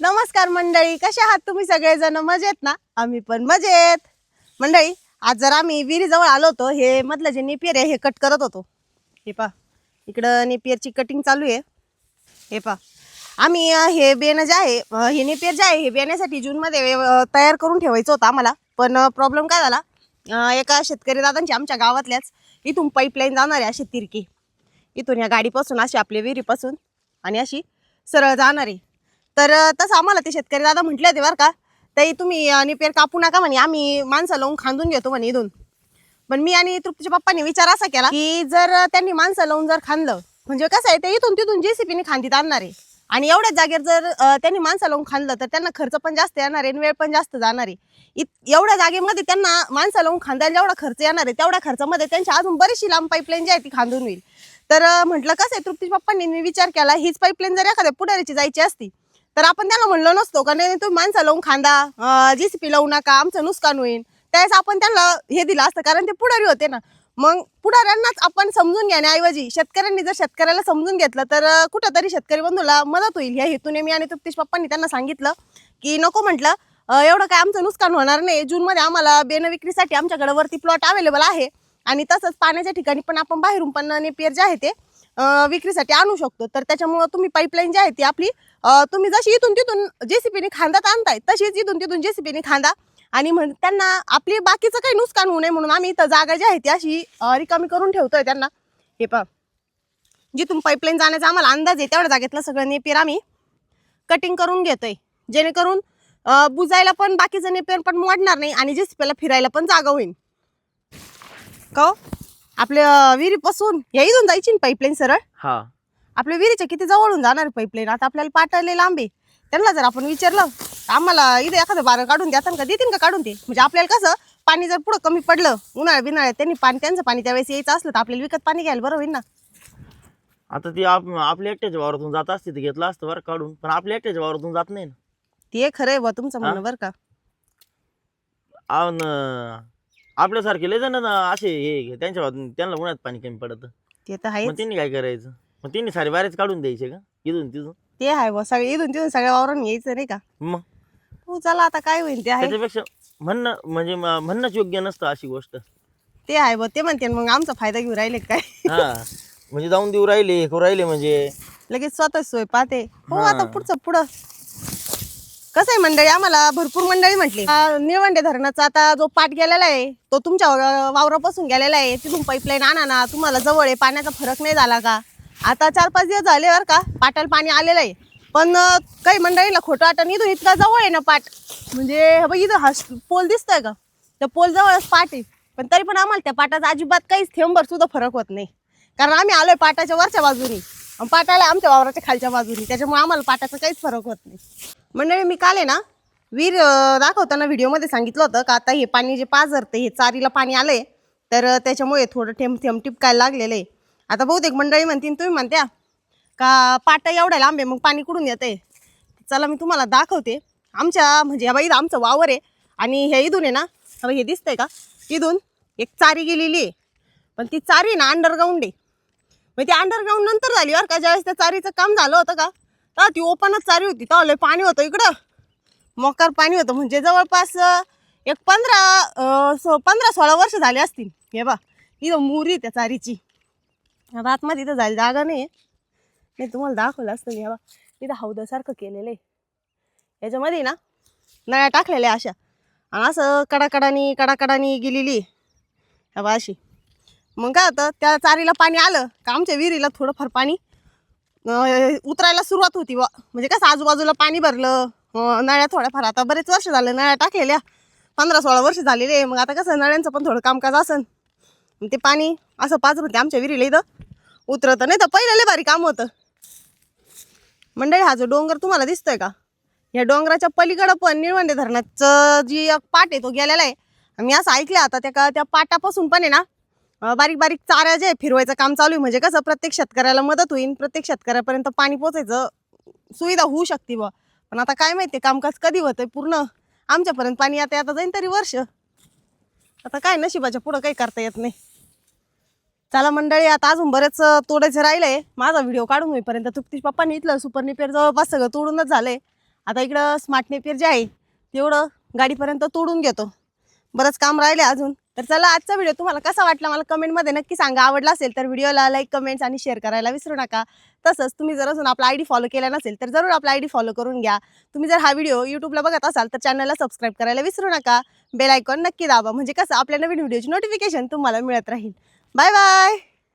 नमस्कार मंडळी कसे आहात तुम्ही सगळेजण? मजेत ना? आम्ही पण मजेत. मंडळी आज जर आम्ही विहिरीजवळ आलो होतो हे मधलं जे नेपियर आहे हे कट करत होतो. हे पा इकडं नेपियरची कटिंग चालू आहे. हे पा आम्ही हे बेणं जे आहे हे नेपियर जे आहे हे बेण्यासाठी जूनमध्ये तयार करून ठेवायचं होतं आम्हाला. पण प्रॉब्लेम काय झाला? एका शेतकरी दादांची आमच्या गावातल्याच इथून पाईपलाईन जाणार आहे अशी तिरकी. इथून या गाडीपासून अशी आपल्या विहिरीपासून आणि अशी सरळ जाणार. आहे तर तसं आम्हाला ते शेतकरी दादा म्हटले होते बरं का ताई तुम्ही निपेर कापू नका म्हणे आम्ही माणसं लावून खांदून घेतो म्हणे इथून. पण मी आणि तृप्तीच्या पप्पांनी विचार असा केला की जर त्यांनी माणसं लावून जर खांदलं म्हणजे कसं आहे ते इथून तिथून जेसीपीने खांदीत आणणार आहे. आणि एवढ्याच जागेवर जर त्यांनी माणसं लावून खांदलं तर त्यांना खर्च पण जास्त येणार आहे आणि वेळ पण जास्त जाणार आहे. एवढ्या जागेमध्ये त्यांना माणसं लावून खांदायला जेवढा खर्च येणार आहे तेवढ्या खर्चामध्ये त्यांची अजून बरीचशी लांब पाईपलाईन जी आहे ती खांदून होईल. तर म्हटलं कसं आहे तृप्ती पप्पांनी मी विचार केला हीच पाईपलाईन जर एखाद्या पुढारीची जायची असती तर आपण त्यांना म्हणलो नसतो का नाही तुम्ही माणसं लावून खांदा जीसीपी लावू नका आमचं नुकसान होईल त्यावेळेस आपण त्यांना हे दिलं असतं कारण ते पुढारी होते ना. मग पुढाऱ्यांनाच आपण समजून घेण्याऐवजी शेतकऱ्यांनी जर शेतकऱ्याला समजून घेतलं तर कुठंतरी शेतकरी बंधूला मदत होईल. या हेतूने मी आणि तृप्तीश पप्पांनी त्यांना सांगितलं की नको म्हटलं एवढं काय आमचं नुकसान होणार नाही. जूनमध्ये आम्हाला बेन विक्रीसाठी आमच्याकडे वरती प्लॉट अवेलेबल आहे. आणि तसंच पाण्याच्या ठिकाणी पण आपण बाहेरून पण नेपियर जे आहे ते विक्रीसाठी आणू शकतो. तर त्याच्यामुळं तुम्ही पाईपलाईन जी आहे ती आपली तुम्ही जशी इथून तिथून जेसीपीने खांदात आणताय तशीच इथून तिथून जेसीपीने खांदा. आणि म्हण त्यांना आपली बाकीचं काही नुकसान होऊ नये म्हणून आम्ही इथं जागा जी आहे ती अशी रिकामी करून ठेवतोय त्यांना. हे पहा. जिथून पाईपलाईन जाण्याचा आम्हाला अंदाज आहे तेवढ्या जागेतलं सगळं नेपियर आम्ही कटिंग करून घेतोय. जेणेकरून बुजायला पण बाकीचं नेपियर पण मोडणार नाही आणि जेसीपीला फिरायला पण जागा होईल. का हो? आपल्या विहिरीपासून या इथून जायची ना पाईपलाईन सरळ? हा. आपल्या विहिरीच्या किती जवळून जाणार पाईपलाईन आता आपल्याला पाठवले लांबे त्यांना जर आपण विचारलं तर आम्हाला इथे एखादं बारं काढून देतात का? देतील का काढून ते? म्हणजे आपल्याला कसं पाणी जर पुढं कमी पडलं उन्हाळ्या बिनाळ्यात त्यांनी पाणी त्यांचं पाणी त्यावेळेस यायचं असलं तर आपल्याला विकत पाणी घ्यायला बरं होईल ना? आता ती आप आपल्या एकट्याच्या वावरातून जात असते तर घेतलं असतं बरं काढून. पण आपल्या एकट्याच्या वावरातून जात नाही ना. ते खरं आहे बा तुमचं म्हणणं बरं का? आपल्यासारखे लय जण ना असे हे त्यांच्या त्यांना उन्हात पाणी कमी पडत. ते तर आहे त्यांनी काय करायचं? मग त्यांनी सारे बाहेरच काढून द्यायचे का? इथून तिथून? ते आहे बा सगळे इथून तिथून सगळ्या वावरून यायचं नाही का? मग? हो चला आता काय होईल ते आहे. त्याच्यापेक्षा म्हणणं म्हणजे म- म्हणणंच योग्य नसतं अशी गोष्ट. ते आहे बा ते म्हणते मग आमचा फायदा घेऊन राहिले काय? हा म्हणजे जाऊन देऊ राहिले हे करू राहिले म्हणजे. लगेच स्वतःच सोय पाहते. हा. आता पुढचं पुढं. कसं आहे मंडळी? आम्हाला भरपूर मंडळी म्हटली. निळवंडे धरणाचा आता जो पाठ गेलेला आहे तो तुमच्या वावरापासून गेलेला आहे. तिथून पाईपलाईन आणा ना तुम्हाला जवळ आहे पाण्याचा फरक नाही झाला का? आता चार पाच दिवस झाले बरं का पाटाला पाणी आलेलं आहे. पण काही मंडळीला खोटं वाटण इथून इतका जवळ आहे ना पाट. म्हणजे बघ इथं हा पोल दिसतोय का? त्या पोल जवळच पाट आहे. पण तरी पण आम्हाला त्या पाटाचा अजिबात काहीच थेंबर सुद्धा फरक होत नाही. कारण आम्ही आलोय पाटाच्या वरच्या बाजूनी. पाटाला आमच्या वावराच्या खालच्या बाजूने. त्याच्यामुळे आम्हाला पाटाचा काहीच फरक होत नाही. मंडळी मी काल आहे ना वीर दाखवताना व्हिडिओमध्ये सांगितलं होतं का आता हे पाणी जे पाझरते हे चारीला पाणी आलंय तर त्याच्यामुळे थोडं थेंब थेंब टिपकायला लागलेलं आहे आता बहुतेक मंडळी म्हणतील तुम्ही म्हणत्या का पाटा एवढ्या लांब आहे मग पाणी कुठून येते चला मी तुम्हाला दाखवते. आमच्या म्हणजे बाई आमचं वावर आहे आणि हे इथून आहे ना हे दिसतंय का? इथून एक चारी गेलेली आहे. पण ती चारी आहे ना अंडरग्राऊंड आहे. मग ती अंडरग्राऊंड नंतर झाली बरं का ज्यावेळेस त्या चारीचं काम झालं होतं का तर ती ओपनच चारी होती तर लय पाणी होतं इकडं. मोकार पाणी होतं म्हणजे जवळपास एक पंधरा सो पंधरा सोळा वर्ष झाले असतील. हे बा इथं मुरी त्या चारीची. आतमध्ये इथं झाली जागा नाही आहे. नाही तुम्हाला दाखवलं असतं मी हे बा इथं हौदासारखं केलेलं आहे. याच्यामध्ये ना नळ्या टाकलेल्या अशा. आणि असं कडाकडानी कडाकडानी गेलेली हे बा अशी. मग काय होतं त्या चारीला पाणी आलं का आमच्या विहिरीला थोडंफार पाणी. उतरायला सुरुवात होती व म्हणजे कसं आजूबाजूला पाणी भरलं नळ्या थोड्याफार आता बरेच वर्ष झाले नळ्या टाकलेल्या. पंधरा सोळा वर्ष झालेले मग आता कसं नळ्यांचं पण थोडं कामकाज असन. ते पाणी असं पाच होते आमच्या विहिरीला इथं. उतरतं नाही तर पहिलं लय भारी काम होतं. मंडळी हा जो डोंगर तुम्हाला दिसतोय का? या डोंगराच्या पलीकडं पण निळवंडे धरणाचं जी एक पाट आहे तो गेलेला आहे. मी असं ऐकलं आता त्या का त्या पाटापासून पण आहे ना बारीक बारीक चाऱ्या जे फिरवायचं काम चालू आहे म्हणजे कसं प्रत्येक शेतकऱ्याला मदत होईल प्रत्येक शेतकऱ्यापर्यंत पाणी पोचायचं सुविधा होऊ शकते व पण आता काय माहिती कामकाज कधी होतंय पूर्ण आमच्यापर्यंत पाणी आता आता जाईन तरी वर्ष. आता काय नशिबाच्या पुढं काही करता येत नाही. चला मंडळी आता अजून बरेच तोडायचं राहिलंय. माझा व्हिडिओ काढून होईपर्यंत तुप्तीश पप्पाने इथलं सुपर निपेर जवळपास सगळं तोडूनच झालंय. आता इकडं स्मार्ट नेपियर जे आहे तेवढं गाडीपर्यंत तोडून घेतो. बरंच काम राहिले अजून. तर चला आजचा व्हिडिओ तुम्हाला कसा वाटला मला कमेंटमध्ये नक्की सांगा. आवडला असेल तर व्हिडिओला लाईक कमेंट्स आणि शेअर करायला विसरू नका. तसंच तुम्ही जर अजून आपला आयडी फॉलो केला नसेल तर जरूर आपला आयडी फॉलो करून घ्या. तुम्ही जर हा व्हिडिओ यूट्यूबला बघत असाल तर चॅनलला सबस्क्राईब करायला विसरू नका. बेल आयकॉन नक्की दाबा. म्हणजे कसं आपल्या नवीन व्हिडिओची नोटिफिकेशन तुम्हाला मिळत राहील. Bye bye